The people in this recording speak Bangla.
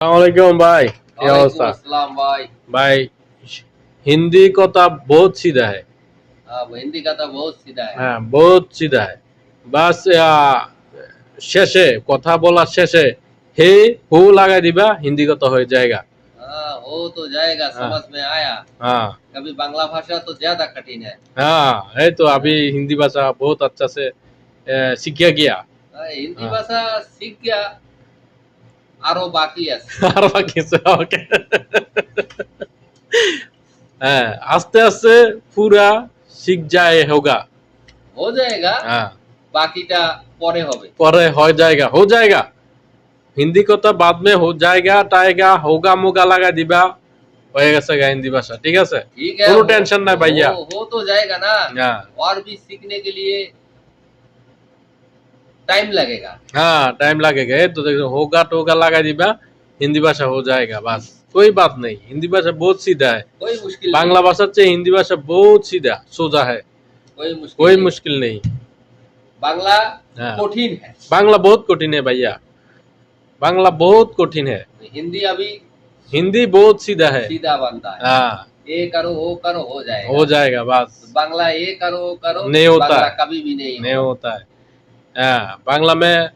আসসালামাইকুম ভাই কি অবস্থা अस्सलाम भाई भाई हिंदी কথা बहुत सीधा है हाँ हिंदी का तो बहुत सीधा है হ্যাঁ বহুত सीधा है বাস আহ, শেষে কথা বলার শেষে হে হু লাগাই দিবা হিন্দি কথা হয়ে जाएगा हाँ हो तो जाएगा समझ में आया हाँ कभी बांग्ला भाषा तो ज्यादा कठिन है हाँ है तो अभी हिंदी भाषा बहुत अच्छा से अ, सीखा गया हाँ, हिंदी हाँ। भाषा सीख गया আরও বাকি আছে। আরও বাকি আছে ওকে হ্যাঁ আস্তে আস্তে পুরা শিখ যায় হোগা। হো জায়গা হ্যাঁ। বাকিটা পরে হবে। পরে হয় জায়গা হো জায়গা। হিন্দি কথা বাদ মে হো জায়গা টাইগা হোগা মোগা লাগা দিবা। হয়ে গেছে গা হিন্দি ভাষা ঠিক আছে? কোনো টেনশন নাই ভাইয়া। হো তো জায়গা না। হ্যাঁ। আর ভি শিখনে কে লিয়ে टाइम लगेगा हाँ टाइम लगेगा ये तो देखो होगा टोगा लगा दिबा हिंदी भाषा हो जाएगा बस कोई बात नहीं हिंदी भाषा बहुत सीधा है कोई मुश्किल बांग्ला भाषा से हिंदी भाषा बहुत सीधा सोजा है नहीं, कोई मुश्किल कोई नहीं। मुश्किल नहीं बांग्ला हाँ। कठिन है बांग्ला बहुत कठिन है भैया बांग्ला बहुत कठिन है हिंदी अभी हिंदी बहुत सीधा है सीधा बनता है हाँ ये करो वो करो हो जाएगा हो जाएगा बस बांग्ला ये करो वो करो नहीं होता बांग्ला है। कभी भी नहीं नहीं होता है हाँ बांग्ला में